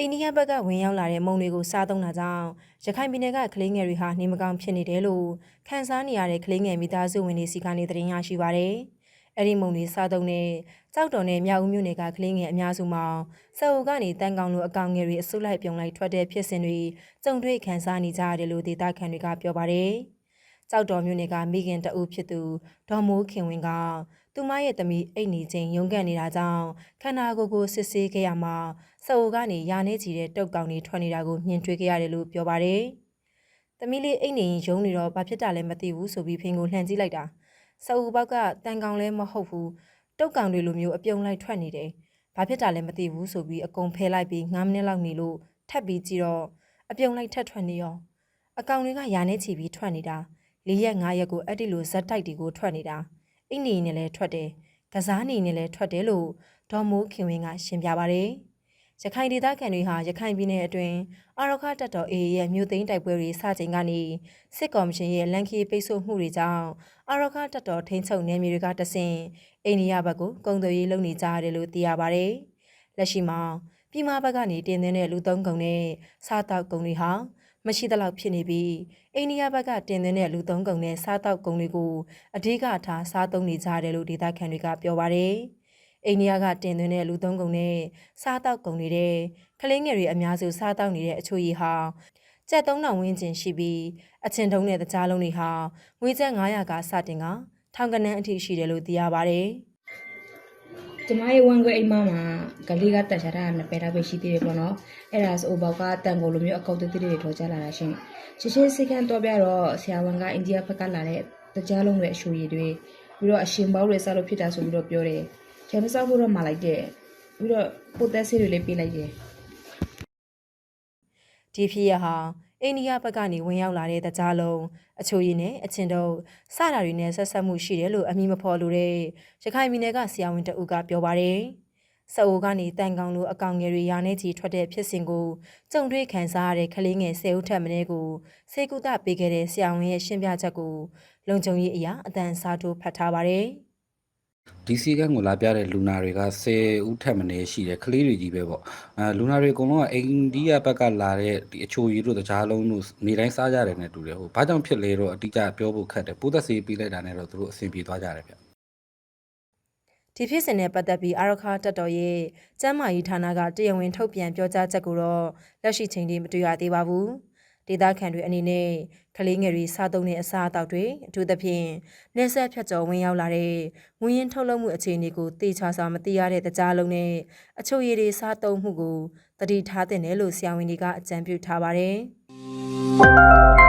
အိန္ဒိယဘက်ကဝင်ရောက်လာတဲ့မုံတွေကိုစားသုံးတာကြောင့်ရခိုင်ပြည်နယ်ကကလေးငယ်တွေဟာနေမကောင်းဖြစ်နေတယ်လို့ခန်းစားနေရတဲ့ကလေးငယ်မိသားစုဝင်တွေစီကနေသတင်းရရှိပါရယ်။အဲ့ဒီမုံတွေစားသုံးတဲ့ကြောက်တော်နဲ့မြောက်ဦးမြို့နယ်ကကလေးငယ်အများစုမှာစအုပ်ကနေတန်ကောင်လိုအကောင်ငယ်တွေအစုလိုက်ပြုံလိုက်ထွက်တဲ့ဖြစ်စဉ်တွေကြုံတွေ့ခန်းစားနေကြရတယ်လို့ဒေသခံတွေကပြောပါရယ်။ကြောက်တော်မြို့နယ်ကမိခင်တအုပ်ဖြစ်သူဒေါ်မိုးခင်ဝင်းကသူမရဲ့သမီးအိတ်နေချင်းရုန်းကန်နေတာကြောင့်ခန္ဓာကိုယ်ကိုစစ်ဆေးခဲ့ရမှာ စအုပ်ကနေရာနေချီတဲ့တုတ်ကောင်တွေထွက်နေတာကိုမြင်တွေ့ခဲ့ရတယ်လို့ပြောပါရယ်။သမီးလေးအိတ်နေရင်ရုန်းနေတော့ဘာဖြစ်တာလဲမသိဘူးဆိုပြီးဖင်ကိုလှန်ကြည့်လိုက်တာ။စအုပ်ဘောက်ကတန်ကောင်လည်းမဟုတ်ဘူးတုတ်ကောင်တွေလိုမျိုးအပြုံလိုက်ထွက်နေတယ်။ဘာဖြစ်တာလဲမသိဘူးဆိုပြီးအကုန်ဖဲလိုက်ပြီး9မိနစ်လောက်နေလို့ထပ်ပြီးကြည့်တော့အပြုံလိုက်ထက်ထွက်နေရောအကောင်တွေကရာနေချီပြီးထွက်နေတာ၄ရက်၅ရက်ကိုအဲ့ဒီလိုဇက်တိုက်တွေကိုထွက်နေတာအိတ်နေနဲ့လည်းထွက်တယ်ကစားနေနဲ့လည်းထွက်တယ်လို့ဒေါ်မိုးခင်ဝင်းကရှင်းပြပါတယ် ရခိုင်ဒေသခံတွေဟာရခိုင်ပြည်နယ်အတွင်းအာရခတပ်တော် AA ရဲ့မြို့သိမ်းတိုက်ပွဲတွေစတင်ကနေစစ်ကော်မရှင်ရဲ့လန်ခီပိတ်ဆို့မှုတွေကြောင့်အာရခတပ်တော်ထိန်းချုပ်နယ်မြေတွေကတဆင့်အိန္ဒိယဘက်ကိုကုန်သွယ်ရေးလုပ်နေကြရတယ်လို့သိရပါတယ်။လက်ရှိမှာပြည်မဘက်ကနေတင်သွင်းတဲ့လူသုံးကုန်နဲ့စားတောက်ကုန်တွေဟာမရှိသလောက်ဖြစ်နေပြီးအိန္ဒိယဘက်ကတင်သွင်းတဲ့လူသုံးကုန်နဲ့စားတောက်ကုန်တွေကိုအဓိကထားစားသုံးနေကြရတယ်လို့ဒေသခံတွေကပြောပါတယ်။ အိန္ဒိယကတင်သွင်းတဲ့လူသုံးကုန်နဲ့စားတောက်ကုန်တွေတဲ့ကလေးငယ်တွေအများစုစားတောက်နေတဲ့အချို့ရီဟာကျက်3000ဝန်းကျင်ရှိပြီးအချင်းတုံးတဲ့တကြားလုံးတွေဟာငွေကျပ်900ကစတင်ကထောင်ကနန်းအထိရှိတယ်လို့သိရပါတယ်။ကျမရဲ့ဝန်ခွဲအိမ်မမှာကလေးကတက်ချတာနဲ့ပဲတာပဲရှိသေးတယ်ပေါ့နော်အဲ့ဒါဆိုဘောက်ကတန်ကိုလိုမျိုးအကောက်သေးသေးတွေထော်ကြလာတာရှင်ရှင်းရှင်းစိတ်ကန်းတော့ပြတော့ဆရာဝန်ကအိန္ဒိယဘက်ကလာတဲ့တကြားလုံးတွေအရှူရည်တွေပြီးတော့အရှင်ပေါင်းတွေစားလို့ဖြစ်တာဆိုပြီးတော့ပြောတယ် ကျန်မစားဖို့တော့မလိုက်တဲ့ပြီးတော့ပိုတက်ဆေးတွေလည်းပေးလိုက်တယ်ဒီဖြစ်ရဟာအိန္ဒိယဘက်ကနေဝင်ရောက်လာတဲ့တကြားလုံးအချိုရည်နဲ့အချင်းတို့စတာတွေနဲ့ဆက်ဆက်မှုရှိတယ်လို့အမည်မဖော်လို့တဲ့ရခိုင်ပြည်နယ်ကဆရာဝန်တအုပ်ကပြောပါတယ်။စအိုကနေတန်ကောင်လိုအကောင်ငယ်တွေရာနေချီထွက်တဲ့ဖြစ်စဉ်ကိုကြုံတွေ့ခံစားရတဲ့ကလေးငယ်၁၀ဦးထက်မနည်းကိုစေကုသပေးခဲ့တဲ့ဆရာဝန်ရဲ့ရှင်းပြချက်ကိုလုံခြုံရေးအရာအတန်စားထိုးဖတ်ထားပါတယ်။ ဒီစီကန်းကိုလာပြတဲ့လူနာတွေက10ဦးထက်မနည်းရှိတယ်ကလေးတွေကြီးပဲပေါ့အဲလူနာတွေအကုန်လုံးကအိန္ဒိယဘက်ကလာတဲ့ဒီအချိုရည်တို့တကြားလုံးတို့နေတိုင်းစားကြတယ်နဲ့တူတယ်ဟိုဘာကြောင့်ဖြစ်လဲတော့အတိအကျပြောဖို့ခက်တယ်ပိုးသက်ဆေးပြီးလိုက်တာနဲ့တော့သူတို့အဆင်ပြေသွားကြတယ်ဗျဒီဖြစ်စဉ်နဲ့ပတ်သက်ပြီးအာရခတက်တော်ရဲ့ကျမ်းမာရေးဌာနကတရားဝင်ထုတ်ပြန်ပြောကြားချက်ကိုတော့လက်ရှိချိန်ထိမတွေ့ရသေးပါဘူး။ ဒေသခံတွေအနေနဲ့ကလေးငယ်တွေစားသုံးတဲ့အစားအသောက်တွေအထူးသဖြင့်နေဆက်ဖြတ်ကျော်ဝင်ရောက်လာတဲ့ငွေရင်းထုတ်လုပ်မှုအခြေအနေကိုသိချစွာမသိရတဲ့တကြားလုံးနဲ့အချို့ရည်တွေစားသုံးမှုကိုတတိထားတဲ့နယ်လို့ဆရာဝန်တွေကအကြံပြုထားပါတယ်။